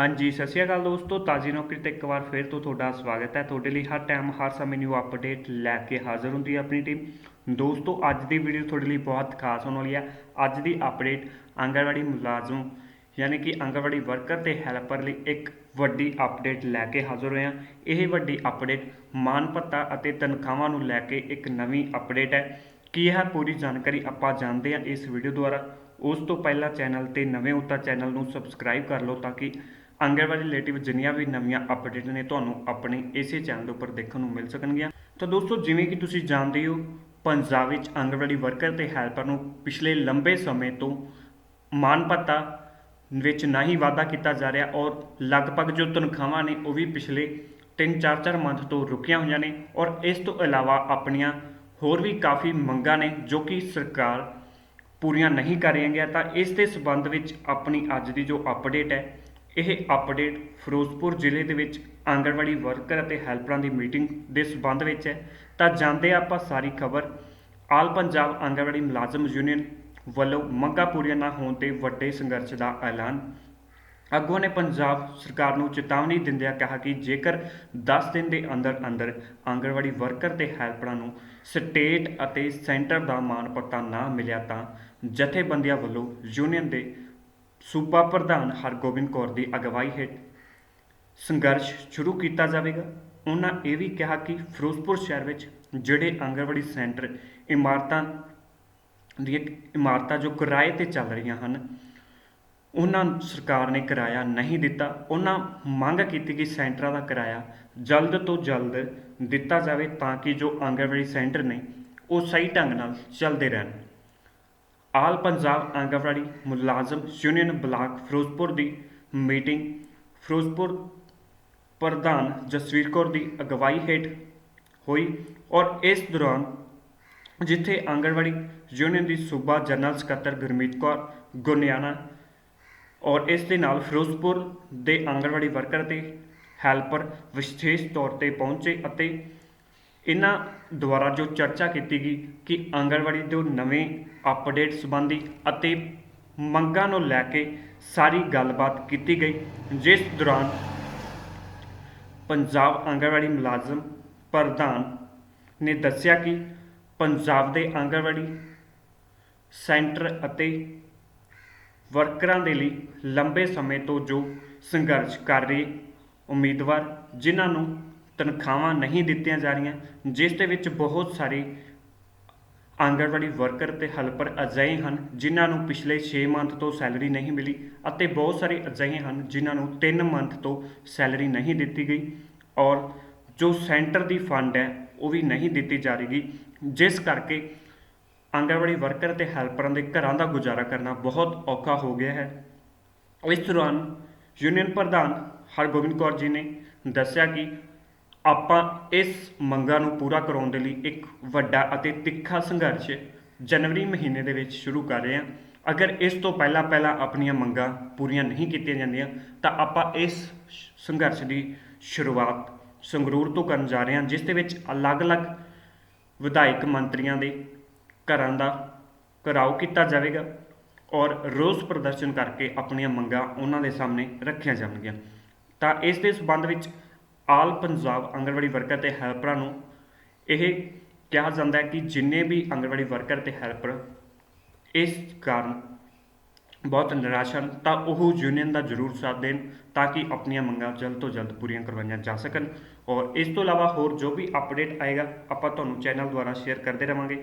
ਹਾਂਜੀ, ਸਤਿ ਸ਼੍ਰੀ ਅਕਾਲ ਦੋਸਤੋ, ਤਾਜ਼ੀ ਨੌਕਰੀ ਤੇ ਇੱਕ ਵਾਰ ਫਿਰ ਤੋਂ ਤੁਹਾਡਾ ਸਵਾਗਤ ਹੈ। ਤੁਹਾਡੇ ਲਈ ਹਰ ਟਾਈਮ ਹਰ ਸਮੇਂ ਨਿਊ ਅਪਡੇਟ ਲੈ ਕੇ ਹਾਜ਼ਰ ਹੁੰਦੀ ਹੈ ਆਪਣੀ ਟੀਮ ਦੋਸਤੋ, ਅੱਜ ਦੀ ਵੀਡੀਓ ਤੁਹਾਡੇ ਲਈ ਬਹੁਤ ਖਾਸ ਹੋਣ ਵਾਲੀ ਹੈ। ਅੱਜ ਦੀ ਅਪਡੇਟ ਆਂਗਣਵਾੜੀ ਮੁਲਾਜ਼ਮ, ਯਾਨੀ ਕਿ ਆਂਗਣਵਾੜੀ ਵਰਕਰ ਤੇ ਹੈਲਪਰ ਲਈ ਇੱਕ ਵੱਡੀ ਅਪਡੇਟ ਲੈ ਕੇ ਹਾਜ਼ਰ ਹੋਏ ਹਾਂ। ਇਹ ਵੱਡੀ ਅਪਡੇਟ ਮਾਨ ਭੱਤਾ ਅਤੇ ਤਨਖਾਹਾਂ ਨੂੰ ਲੈ ਕੇ ਇੱਕ ਨਵੀਂ ਅਪਡੇਟ ਹੈ। ਕੀ ਹੈ ਪੂਰੀ ਜਾਣਕਾਰੀ ਆਪਾਂ ਜਾਣਦੇ ਹਾਂ ਇਸ ਵੀਡੀਓ ਦੁਆਰਾ? ਉਸ ਤੋਂ ਪਹਿਲਾਂ ਚੈਨਲ ਤੇ ਨਵੇਂ ਹੋ ਤਾਂ ਚੈਨਲ ਨੂੰ ਸਬਸਕ੍ਰਾਈਬ ਕਰ ਲਓ ਤਾਂ ਕਿ ਆਂਗਣਵਾੜੀ ਰਿਲੇਟਿਵ ਜਿੰਨੀਆਂ ਵੀ ਨਵੀਆਂ ਅਪਡੇਟ ਨੇ ਤੁਹਾਨੂੰ ਆਪਣੇ ਇਸੇ ਚੈਨਲ ਉੱਪਰ ਦੇਖਣ ਨੂੰ ਮਿਲ ਸਕਣਗੀਆਂ। ਤਾਂ ਦੋਸਤੋ, ਜਿਵੇਂ ਕਿ ਤੁਸੀਂ ਜਾਣਦੇ ਹੋ, ਪੰਜਾਬ ਵਿੱਚ ਆਂਗਣਵਾੜੀ ਵਰਕਰ ਤੇ ਹੈਲਪਰ ਨੂੰ ਪਿਛਲੇ ਲੰਬੇ ਸਮੇਂ ਤੋਂ ਮਾਨ ਭੱਤਾ ਵਿੱਚ ਨਾ ਹੀ ਵਾਅਦਾ ਕੀਤਾ ਜਾ ਰਿਹਾ ਔਰ ਲਗਭਗ ਜੋ ਤਨਖਾਹਾਂ ਨੇ ਉਹ ਵੀ ਪਿਛਲੇ 3-4-4 ਮੰਥ ਤੋਂ ਰੁਕੀਆਂ ਹੋਈਆਂ ਨੇ ਔਰ ਇਸ ਤੋਂ ਇਲਾਵਾ ਆਪਣੀਆਂ ਹੋਰ ਵੀ ਕਾਫੀ ਮੰਗਾਂ ਨੇ ਜੋ ਕਿ ਸਰਕਾਰ ਪੂਰੀਆਂ ਨਹੀਂ ਕਰ ਰਹੀਆਂ। ਗਿਆ ਤਾਂ ਇਸ ਦੇ ਸਬੰਧ ਵਿੱਚ ਆਪਣੀ ਅੱਜ ਦੀ ਜੋ ਅਪਡੇਟ ਹੈ ਇਹ ਅਪਡੇਟ ਫਿਰੋਜ਼ਪੁਰ ਜ਼ਿਲ੍ਹੇ ਦੇ ਵਿੱਚ ਆਂਗਣਵਾੜੀ ਵਰਕਰ ਅਤੇ ਹੈਲਪਰਾਂ ਦੀ ਮੀਟਿੰਗ ਦੇ ਸਬੰਧ ਵਿੱਚ ਹੈ। ਤਾਂ ਜਾਂਦੇ ਆਪਾਂ ਸਾਰੀ ਖਬਰ। ਆਲ ਪੰਜਾਬ ਆਂਗਣਵਾੜੀ ਮੁਲਾਜ਼ਮ ਯੂਨੀਅਨ ਵੱਲੋਂ ਮੰਗਾਂ ਪੂਰੀਆਂ ਨਾ ਹੋਣ ਤੇ ਵੱਡੇ ਸੰਘਰਸ਼ ਦਾ ਐਲਾਨ। ਆਗੂਆਂ ਨੇ ਪੰਜਾਬ ਸਰਕਾਰ ਨੂੰ ਚੇਤਾਵਨੀ ਦਿੰਦਿਆਂ ਕਿਹਾ ਕਿ ਜੇਕਰ 10 ਦਿਨ ਦੇ ਅੰਦਰ ਅੰਦਰ ਆਂਗਣਵਾੜੀ ਵਰਕਰ ਤੇ ਹੈਲਪਰਾਂ ਨੂੰ ਸਟੇਟ ਅਤੇ ਸੈਂਟਰ ਦਾ ਮਾਣ ਪੱਤਾ ਨਾ ਮਿਲਿਆ ਤਾਂ ਜਥੇਬੰਦੀਆਂ ਵੱਲੋਂ ਯੂਨੀਅਨ ਦੇ ਸੂਬਾ ਪ੍ਰਧਾਨ ਹਰਗੋਬਿੰਦ ਕੌਰ ਦੀ ਅਗਵਾਈ ਹੇਠ ਸੰਘਰਸ਼ ਸ਼ੁਰੂ ਕੀਤਾ ਜਾਵੇਗਾ। ਉਹਨਾਂ ਇਹ ਵੀ ਕਿਹਾ ਕਿ ਫਿਰੋਜ਼ਪੁਰ ਸ਼ਹਿਰ ਵਿੱਚ ਜਿਹੜੇ ਆਂਗਣਵਾੜੀ ਸੈਂਟਰ ਇਮਾਰਤਾਂ ਦੀਆਂ ਇਮਾਰਤਾਂ ਜੋ ਕਿਰਾਏ ਤੇ ਚੱਲ ਰਹੀਆਂ ਹਨ ਉਹਨਾਂ ਸਰਕਾਰ ਨੇ ਕਿਰਾਇਆ ਨਹੀਂ ਦਿੱਤਾ। ਉਹਨਾਂ ਮੰਗ ਕੀਤੀ ਕਿ ਸੈਂਟਰਾਂ ਦਾ ਕਿਰਾਇਆ ਜਲਦ ਤੋਂ ਜਲਦ ਦਿੱਤਾ ਜਾਵੇ ਤਾਂ ਕਿ ਜੋ ਆਂਗਣਵਾੜੀ ਸੈਂਟਰ ਨੇ ਉਹ ਸਹੀ ਢੰਗ ਨਾਲ ਚੱਲਦੇ ਰਹਿਣ। ਆਲ ਪੰਜਾਬ ਆਂਗਣਵਾੜੀ ਮੁਲਾਜ਼ਮ ਯੂਨੀਅਨ ਬਲਾਕ ਫਿਰੋਜ਼ਪੁਰ ਦੀ ਮੀਟਿੰਗ। ਫਿਰੋਜ਼ਪੁਰ ਪ੍ਰਧਾਨ ਜਸਵੀਰ ਕੌਰ ਦੀ ਅਗਵਾਈ ਹੇਠ ਹੋਈ ਔਰ ਇਸ ਦੌਰਾਨ ਜਿੱਥੇ ਆਂਗਣਵਾੜੀ ਯੂਨੀਅਨ ਦੀ ਸੂਬਾ ਜਨਰਲ ਸਕੱਤਰ ਗੁਰਮੀਤ ਕੌਰ ਗੁਰਨਿਆਣਾ ਔਰ ਇਸ ਦੇ ਨਾਲ ਫਿਰੋਜ਼ਪੁਰ ਦੇ ਆਂਗਣਵਾੜੀ ਵਰਕਰ ਤੇ ਹੈਲਪਰ ਵਿਸ਼ੇਸ਼ ਤੌਰ ਤੇ ਪਹੁੰਚੇ ਅਤੇ ਇਹਨਾਂ ਦੁਆਰਾ ਜੋ ਚਰਚਾ ਕੀਤੀ ਗਈ ਕਿ ਆਂਗਣਵਾੜੀ ਦੇ ਨਵੇਂ ਅਪਡੇਟ ਸੰਬੰਧੀ ਅਤੇ ਮੰਗਾਂ ਨੂੰ ਲੈ ਕੇ ਸਾਰੀ ਗੱਲਬਾਤ ਕੀਤੀ ਗਈ, ਜਿਸ ਦੌਰਾਨ ਪੰਜਾਬ ਆਂਗਣਵਾੜੀ ਮੁਲਾਜ਼ਮ ਪ੍ਰਧਾਨ ਨੇ ਦੱਸਿਆ ਕਿ ਪੰਜਾਬ ਦੇ ਆਂਗਣਵਾੜੀ ਸੈਂਟਰ ਅਤੇ ਵਰਕਰਾਂ ਦੇ ਲਈ ਲੰਬੇ ਸਮੇਂ ਤੋਂ ਜੋ ਸੰਘਰਸ਼ ਕਰ ਰਹੇ ਉਮੀਦਵਾਰ, ਜਿਨ੍ਹਾਂ ਨੂੰ ਤਨਖਾਹਾਂ ਨਹੀਂ ਦਿੱਤੀਆਂ ਜਾ ਰਹੀਆਂ, ਜਿਸ ਦੇ ਵਿੱਚ ਬਹੁਤ ਸਾਰੇ ਆਂਗਣਵਾੜੀ ਵਰਕਰ ਤੇ ਹੈਲਪਰ ਅਜਿਹੇ ਹਨ, ਜਿਨ੍ਹਾਂ ਨੂੰ ਪਿਛਲੇ 6 ਮੰਥ ਤੋਂ ਸੈਲਰੀ ਨਹੀਂ ਮਿਲੀ ਅਤੇ ਬਹੁਤ ਸਾਰੇ ਅਜਿਹੇ ਹਨ, ਜਿਨ੍ਹਾਂ ਨੂੰ 3 ਮੰਥ ਤੋਂ ਸੈਲਰੀ ਨਹੀਂ ਦਿੱਤੀ ਗਈ ਔਰ ਜੋ ਸੈਂਟਰ ਦੀ ਫੰਡ ਹੈ, ਉਹ ਵੀ ਨਹੀਂ ਦਿੱਤੀ ਜਾ ਰਹੀ ਜਿਸ ਕਰਕੇ ਆਂਗਣਵਾੜੀ ਵਰਕਰ ਤੇ ਹੈਲਪਰਾਂ ਦੇ ਘਰਾਂ ਦਾ ਗੁਜ਼ਾਰਾ ਕਰਨਾ ਬਹੁਤ ਔਖਾ ਹੋ ਗਿਆ ਹੈ। ਇਸ ਦੌਰਾਨ ਯੂਨੀਅਨ ਪ੍ਰਧਾਨ ਹਰਗੋਬਿੰਦ ਕੌਰ ਜੀ ਨੇ ਦੱਸਿਆ ਕਿ ਆਪਾਂ ਇਸ ਮੰਗਾਂ ਨੂੰ ਪੂਰਾ ਕਰਾਉਣ ਦੇ ਲਈ ਇੱਕ ਵੱਡਾ ਅਤੇ ਤਿੱਖਾ ਸੰਘਰਸ਼ ਜਨਵਰੀ ਮਹੀਨੇ ਦੇ ਵਿੱਚ ਸ਼ੁਰੂ ਕਰ ਰਹੇ ਹਾਂ। ਅਗਰ ਇਸ ਤੋਂ ਪਹਿਲਾਂ ਪਹਿਲਾਂ ਆਪਣੀਆਂ ਮੰਗਾਂ ਪੂਰੀਆਂ ਨਹੀਂ ਕੀਤੀਆਂ ਜਾਂਦੀਆਂ, ਤਾਂ ਆਪਾਂ ਇਸ ਸੰਘਰਸ਼ ਦੀ ਸ਼ੁਰੂਆਤ ਸੰਗਰੂਰ ਤੋਂ ਕਰਨ ਜਾ ਰਹੇ ਹਾਂ, ਜਿਸ ਦੇ ਵਿੱਚ ਅਲੱਗ-ਅਲੱਗ ਵਿਧਾਇਕ ਮੰਤਰੀਆਂ ਦੇ ਘਰਾਂ ਦਾ ਘਰਾਓ ਕੀਤਾ ਜਾਵੇਗਾ ਔਰ ਰੋਸ ਪ੍ਰਦਰਸ਼ਨ ਕਰਕੇ ਆਪਣੀਆਂ ਮੰਗਾਂ ਉਹਨਾਂ ਦੇ ਸਾਹਮਣੇ ਰੱਖੀਆਂ ਜਾਣਗੀਆਂ। ਤਾਂ ਇਸ ਦੇ ਸਬੰਧ ਵਿੱਚ ਆਲ ਪੰਜਾਬ ਆਂਗਣਵਾੜੀ ਵਰਕਰ ਤੇ ਹੈਲਪਰਾਂ ਨੂੰ ਇਹ ਕਿਹਾ ਜਾਂਦਾ ਹੈ ਕਿ ਜਿੰਨੇ ਵੀ ਆਂਗਣਵਾੜੀ ਵਰਕਰ ਤੇ ਹੈਲਪਰ ਇਸ ਕਾਰਨ ਬਹੁਤ ਨਿਰਾਸ਼ ਹਨ, ਤਾਂ ਉਹ ਯੂਨੀਅਨ ਦਾ ਜ਼ਰੂਰ ਸਾਥ ਦੇਣ ਤਾਂ ਕਿ ਆਪਣੀਆਂ ਮੰਗਾਂ ਜਲਦ ਤੋਂ ਜਲਦ ਪੂਰੀਆਂ ਕਰਵਾਈਆਂ ਜਾ ਸਕਣ। ਔਰ ਇਸ ਤੋਂ ਇਲਾਵਾ ਹੋਰ ਜੋ ਵੀ ਅਪਡੇਟ ਆਏਗਾ, ਆਪਾਂ ਤੁਹਾਨੂੰ ਚੈਨਲ ਦੁਆਰਾ ਸ਼ੇਅਰ ਕਰਦੇ ਰਵਾਂਗੇ।